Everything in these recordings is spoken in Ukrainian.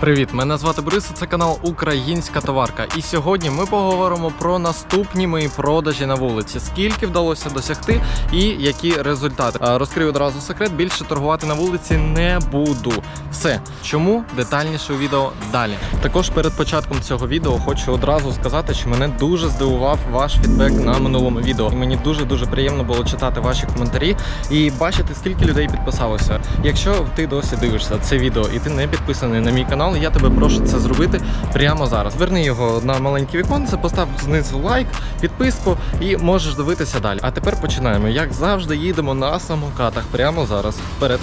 Привіт, мене звати Борис. Це канал Українська товарка. І сьогодні ми поговоримо про наступні мої продажі на вулиці. Скільки вдалося досягти і які результати. А, Розкрию одразу секрет. Більше торгувати на вулиці не буду. Все, чому детальніше у відео далі. Також перед початком цього відео хочу одразу сказати, що мене дуже здивував ваш фідбек на минулому відео. І мені дуже дуже приємно було читати ваші коментарі і бачити, скільки людей підписалося. Якщо ти досі дивишся це відео і ти не підписаний на мій канал, я тебе прошу це зробити прямо зараз. Верни його на маленьке віконце, постав знизу лайк, підписку і можеш дивитися далі. А тепер починаємо. Як завжди, їдемо на самокатах прямо зараз. Вперед.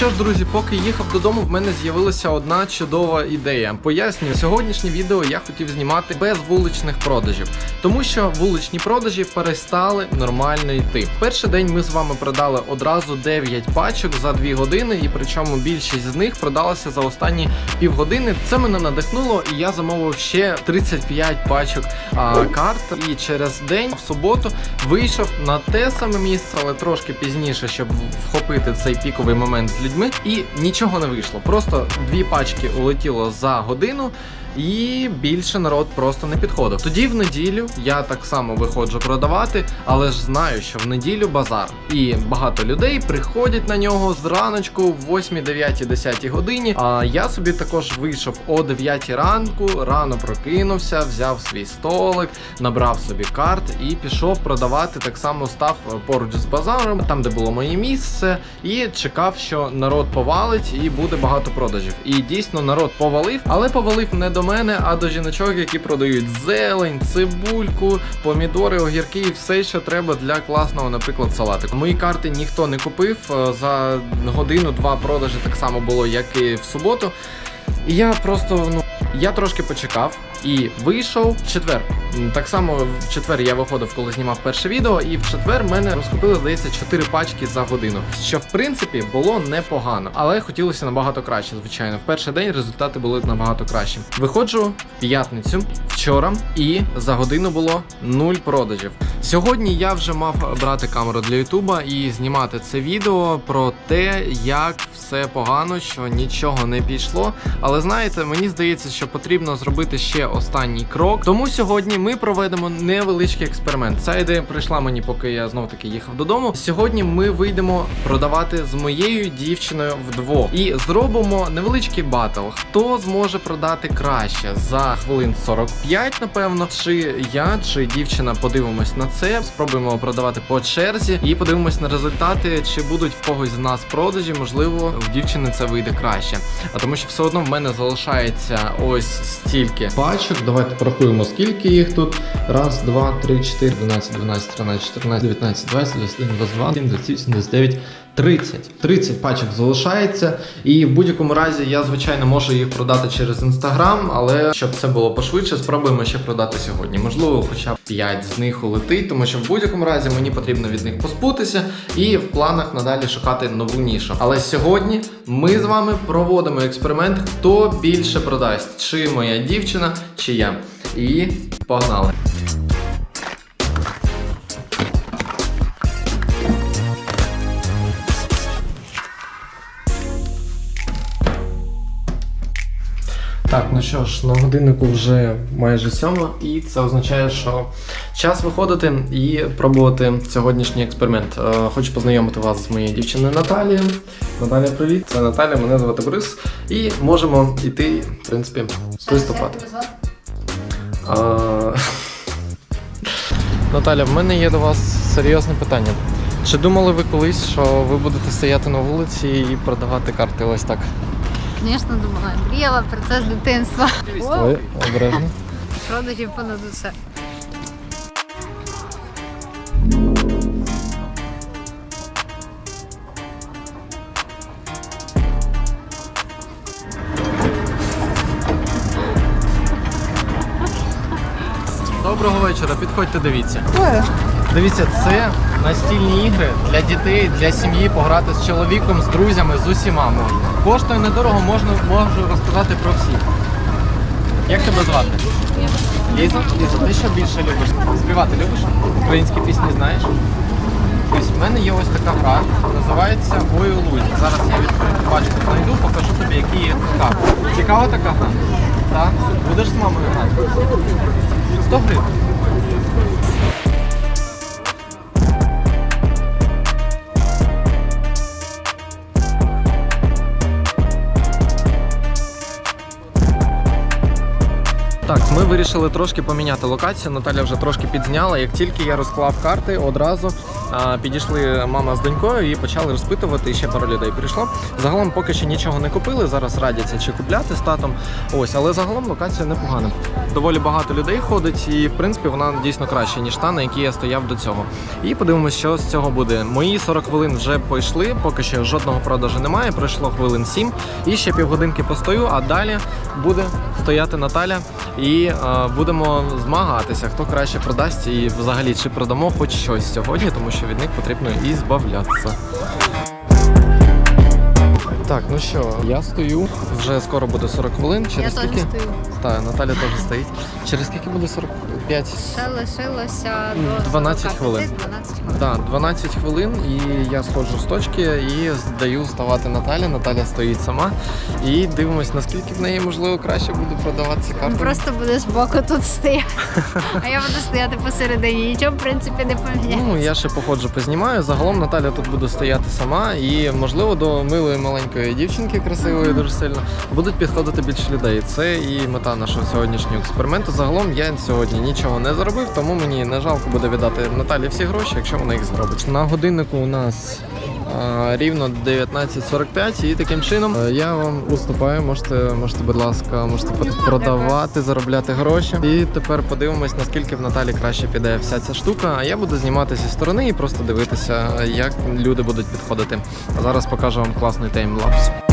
Що ж, друзі, поки їхав додому, в мене з'явилася одна чудова ідея. Пояснюю, сьогоднішнє відео я хотів знімати без вуличних продажів, тому що вуличні продажі перестали нормально йти. Перший день ми з вами продали одразу 9 пачок за 2 години, і причому більшість з них продалася за останні півгодини. Це мене надихнуло, і я замовив ще 35 пачок а, карт. І через день, в суботу, вийшов на те саме місце, але трошки пізніше, щоб вхопити цей піковий момент з людьми. І нічого не вийшло. Просто дві пачки улетіло за годину. І більше народ просто не підходив. Тоді в неділю я так само виходжу продавати, але ж знаю, що в неділю базар, і багато людей приходять на нього зраночку в 8, 9, 10 годині. А я собі також вийшов о 9 ранку, рано прокинувся, взяв свій столик, набрав собі карт і пішов продавати. Так само став поруч з базаром, там де було моє місце, і чекав, що народ повалить і буде багато продажів. І дійсно народ повалив, але повалив не до мене, а до жіночок, які продають зелень, цибульку, помідори, огірки і все, що треба для класного, наприклад, салатику. Мої карти ніхто не купив. е, За годину-два продажі так само було, як і в суботу. І я просто ну. Я трошки почекав і вийшов в четвер. Так само в четвер я виходив, коли знімав перше відео, і в четвер мене розкупили, здається, 4 пачки за годину. Що в принципі було непогано, але хотілося набагато краще. Звичайно, в перший день результати були набагато кращі. Виходжу в п'ятницю вчора, і за годину було нуль продажів. Сьогодні я вже мав брати камеру для Ютуба і знімати це відео про те, як все погано, що нічого не пішло. Але знаєте, мені здається, що потрібно зробити ще останній крок. Тому сьогодні ми проведемо невеличкий експеримент. Ця ідея прийшла мені, поки я знов таки їхав додому. Сьогодні ми вийдемо продавати з моєю дівчиною вдвох і зробимо невеличкий батл. Хто зможе продати краще за хвилин 45, напевно, чи я, чи дівчина подивимось на це. Спробуємо продавати по черзі і подивимось на результати, чи будуть в когось з нас продажі. Можливо, в дівчини це вийде краще. А тому що все одно в мене залишається ось стільки пачок. Давайте порахуємо, скільки їх тут. Раз, два, три, чотири, 12, 12, 13, 14, 19, 20, 21, 22, 27, 29, 30. 30 пачок залишається. І в будь-якому разі я, звичайно, можу їх продати через інстаграм, але щоб це було пошвидше, спробуємо ще продати сьогодні. Можливо, хоча б 5 з них улетить, тому що в будь-якому разі мені потрібно від них позбутися і в планах надалі шукати нову нішу. Але сьогодні ми з вами проводимо експеримент, хто більше продасть, чи моя дівчина, чи я. І погнали! Так, ну що ж, на годиннику вже майже сьома, і це означає, що час виходити і пробувати сьогоднішній експеримент. Е, Хочу познайомити вас з моєю дівчиною Наталією. Наталія, привіт. Це Наталія, мене звати Борис. І можемо йти, в принципі, приступати. Наталя, в мене є до вас серйозне питання. Чи думали ви колись, що ви будете стояти на вулиці і продавати карти ось так? звісно, думала. Мріяла про це з дитинства. Ой, обережно. Продажів понад усе. Доброго вечора, підходьте, дивіться. Ой. Дивіться, це настільні ігри для дітей, для сім'ї пограти з чоловіком, з друзями, з усіма можна. Коштує недорого, можна можу розказати про всі. Як тебе звати? Ліза? Ліза, ти що більше любиш? Співати любиш? Українські пісні знаєш? Ось в мене є ось така гра, називається Ой у лузі. Зараз я відкрию пачку знайду, покажу тобі, які є карти. Цікава така гра? Так? Будеш з мамою грати? 100 гривень. Вирішили трошки поміняти локацію. Наталя вже трошки підзняла. Як тільки я розклав карти, одразу підійшли мама з донькою і почали розпитувати. І ще пару людей прийшло. Загалом поки що нічого не купили. Зараз радяться чи купляти з татом. Ось, але загалом локація непогана. Доволі багато людей ходить, і в принципі вона дійсно краще, ніж та, на якій я стояв до цього. І подивимося, що з цього буде. Мої 40 хвилин вже пройшли, поки що жодного продажу немає. Пройшло хвилин 7. І ще півгодинки постою, а далі буде стояти Наталя і будемо змагатися, хто краще продасть і взагалі чи продамо хоч щось сьогодні, тому що від них потрібно і збавлятися. Так, ну що, я стою, вже скоро буде 40 хвилин. Я Через теж стою. Так, Наталя теж стоїть. Через скільки буде 45? Ще лишилося до 12 хвилин. 12 хвилин. Так, 12 хвилин, і я сходжу з точки і здаю ставати Наталі. Наталя стоїть сама. І дивимось, наскільки в неї можливо краще буде продаватися Він. Просто буде збоку тут стояти. А я буду стояти посередині. Нічого, в принципі, не поміняє. Ну, я ще походжу, познімаю. Загалом Наталя тут буде стояти сама, і можливо до милої маленької дівчинки, красивої дуже сильно, будуть підходити більше людей. Це і мета нашого сьогоднішнього експерименту. Загалом я сьогодні нічого не заробив, тому мені не жалко буде віддати Наталі всі гроші, якщо вона їх заробить. На годиннику у нас. а, Рівно 19.45 і таким чином е, я вам уступаю. Можете, можете, будь ласка, можете продавати, заробляти гроші. І тепер подивимось, наскільки в Наталі краще піде вся ця штука. А я буду знімати зі сторони і просто дивитися, як люди будуть підходити. А зараз покажу вам класний таймлапс.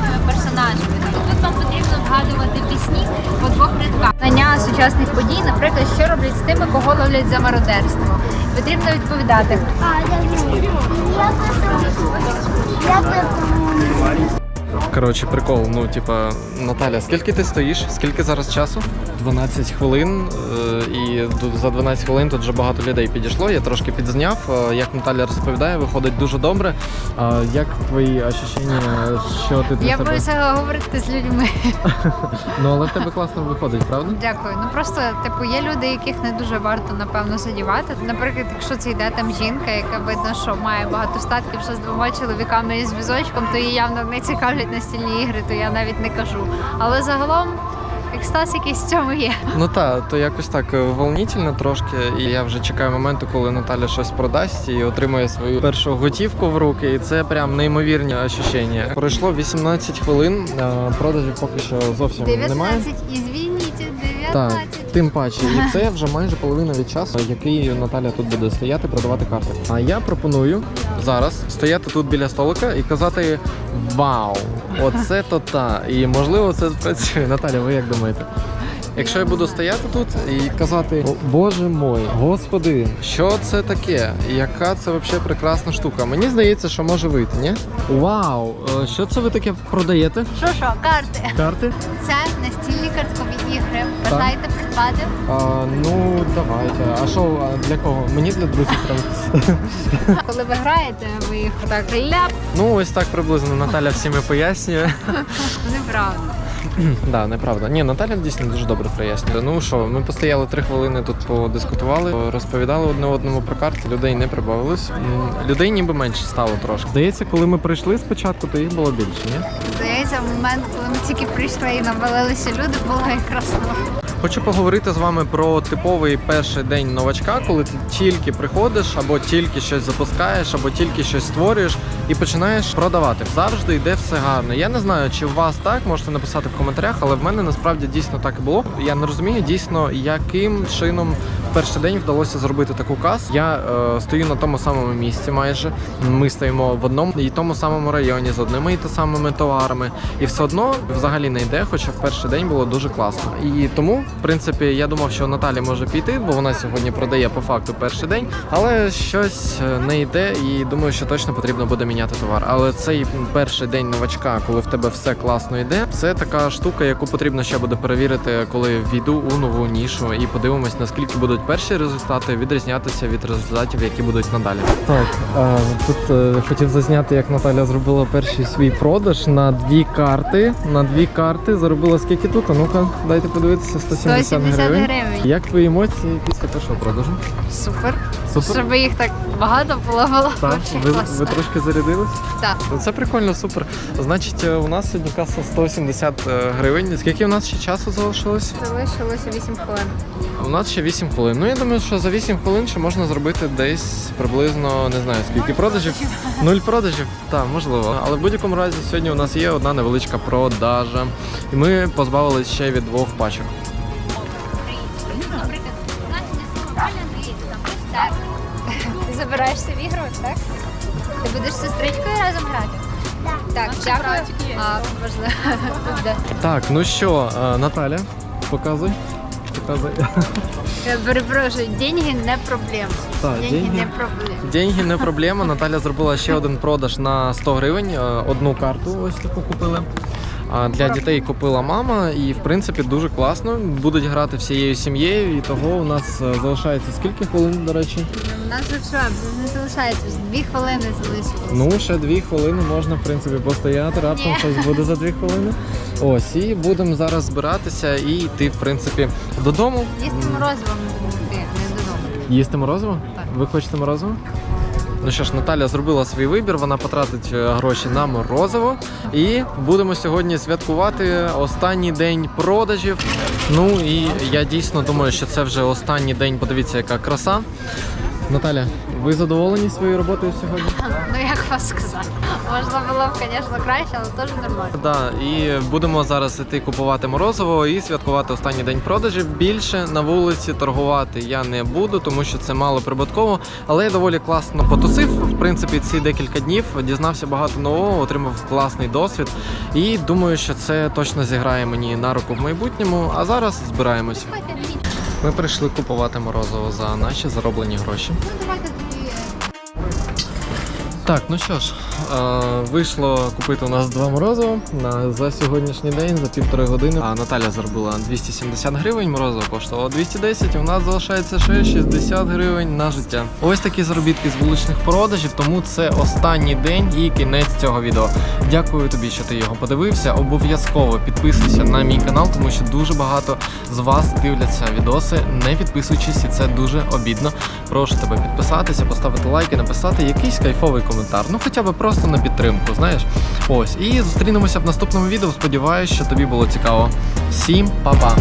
Українськими персонажами. Тобто тут вам потрібно вгадувати пісні по двох рядках. Знання сучасних подій, наприклад, що роблять з тими, кого ловлять за мародерство. Потрібно відповідати. Коротше, прикол. Ну, типа, Наталя, скільки ти стоїш? Скільки зараз часу? 12 хвилин. е, І за 12 хвилин тут вже багато людей підійшло. Я трошки підзняв. Е, Як Наталя розповідає, виходить дуже добре. А Як твої ощущення, що ти для Я себе? боюся говорити з людьми. Ну але в тебе класно виходить, правда? Дякую. Ну просто типу є люди, яких не дуже варто напевно задівати. Наприклад, якщо це йде там жінка, яка видно, що має багато статків, що з двома чоловіками і з візочком, то її явно не цікавлять настільні ігри, то я навіть не кажу. Але загалом екстаз якийсь в цьому є. Ну так, то якось так е, волнительно трошки. І я вже чекаю моменту, коли Наталя щось продасть і отримає свою першу готівку в руки. І це прям неймовірні ощущення. Пройшло 18 хвилин. е, Продажів поки що зовсім немає. 19, ізвініть, 19. Так, тим паче, і це вже майже половина від часу, який Наталя тут буде стояти, продавати карти. А я пропоную зараз стояти тут біля столика і казати Вау! Оце то та. І можливо це працює. Наталя, ви як думаєте? Якщо я буду стояти тут і казати, «О, боже мой, господи, що це таке? Яка це взагалі прекрасна штука? Мені здається, що може вийти, ні? Вау! Е, Що це ви таке продаєте? Що що, карти? Карти? Це настільні карткові ігри. Бажаєте придбати? А, ну, давайте. А що, а для кого? Мені для друзів треба. Коли ви граєте, ви їх так ляп, Ну, ось так приблизно Наталя всім і пояснює. неправда. да, неправда. Ні, Наталя дійсно дуже добре прояснює. Ну що, ми постояли три хвилини тут подискутували, розповідали одне одному про карти, людей не прибавилось. Людей ніби менше стало трошки. Здається, коли ми прийшли спочатку, то їх було більше, ні? Здається, в момент, коли ми тільки прийшли і навалилися люди, було якраз Хочу поговорити з вами про типовий перший день новачка, коли ти тільки приходиш, або тільки щось запускаєш, або тільки щось створюєш і починаєш продавати. Завжди йде все гарно. Я не знаю, чи у вас так можете написати в коментарях, але в мене насправді дійсно так і було. Я не розумію дійсно, яким чином перший день вдалося зробити таку кас. Я е, стою на тому самому місці майже. Ми стоїмо в одному і тому самому районі з одними і та самими товарами. І все одно взагалі не йде, хоча в перший день було дуже класно. І тому, в принципі, я думав, що Наталі може піти, бо вона сьогодні продає по факту перший день, але щось е, не йде, і думаю, що точно потрібно буде міняти товар. Але цей перший день новачка, коли в тебе все класно йде, це така штука, яку потрібно ще буде перевірити, коли війду у нову нішу і подивимось, наскільки будуть перші результати відрізнятися від результатів, які будуть надалі. Так, тут е, хотів зазняти, як Наталя зробила перший свій продаж на дві карти. На дві карти заробила скільки тут? А ну-ка, дайте подивитися, 170, 170 гривень. гривень. Як твої емоції після першого продажу? Супер. Супер. Щоб їх так багато було Так, ви, ви трошки зарядились? Так. Це прикольно, супер. Значить, е, у нас сьогодні каса 170 е, гривень. Скільки у нас ще часу залишилось? Залишилося 8 хвилин. У нас ще 8 хвилин. Ну я думаю, що за 8 хвилин ще можна зробити десь приблизно не знаю скільки продажів. Нуль продажів? Так, можливо. Але в будь-якому разі сьогодні у нас є одна невеличка продажа. І ми позбавились ще від двох пачок. Ти забираєшся в ігру, так? Ти будеш з сестричкою разом грати? Так, дякую. А, можливо, буде. Так, ну що, е, Наталя, показуй. Показуй. Я перепрошую, деньги не проблема. Так, деньги деньги. не проблема. Деньги не проблема. Наталя зробила ще один продаж на 100 гривень. Е, Одну карту ось таку купили. А для дітей купила мама, і в принципі дуже класно. Будуть грати всією сім'єю. І того у нас е, залишається скільки хвилин, до речі? Нас вже все, не залишається, дві хвилини залишилось. Ну, ще дві хвилини можна, в принципі, постояти, раптом Ні. щось буде за дві хвилини. Ось, і будемо зараз збиратися і йти, в принципі, додому. Їсти морозиво ми будемо йти, не додому. Їсти морозиво? Так. Ви хочете морозиво? Ну що ж, Наталя зробила свій вибір, вона потратить е, гроші на морозиво. І будемо сьогодні святкувати останній день продажів. Ну і я дійсно думаю, що це вже останній день. Подивіться, яка краса. Наталя, ви задоволені своєю роботою сьогодні? Ну як вам сказати? Можна було б, звісно, краще, але теж нормально. Да, і будемо зараз іти купувати морозиво і святкувати останній день продажів. Більше на вулиці торгувати я не буду, тому що це мало прибутково. Але я доволі класно потусив. В принципі, ці декілька днів дізнався багато нового, отримав класний досвід. І думаю, що це точно зіграє мені на руку в майбутньому. А зараз збираємось. Ми прийшли купувати морозиво за наші зароблені гроші. Ну давайте. Так, ну що ж, е, вийшло купити у нас два морозива за сьогоднішній день за півтори години. А Наталя заробила 270 гривень, морозиво коштувало 210, і у нас залишається ще 60 гривень на життя. Ось такі заробітки з вуличних продажів, тому це останній день і кінець цього відео. Дякую тобі, що ти його подивився. Обов'язково підписуйся на мій канал, тому що дуже багато з вас дивляться відоси, не підписуючись, і це дуже обідно. Прошу тебе підписатися, поставити лайк і написати якийсь кайфовий коментар. Ну хоча б просто на підтримку, знаєш. Ось. І зустрінемося в наступному відео. Сподіваюсь, що тобі було цікаво. Всім па-па!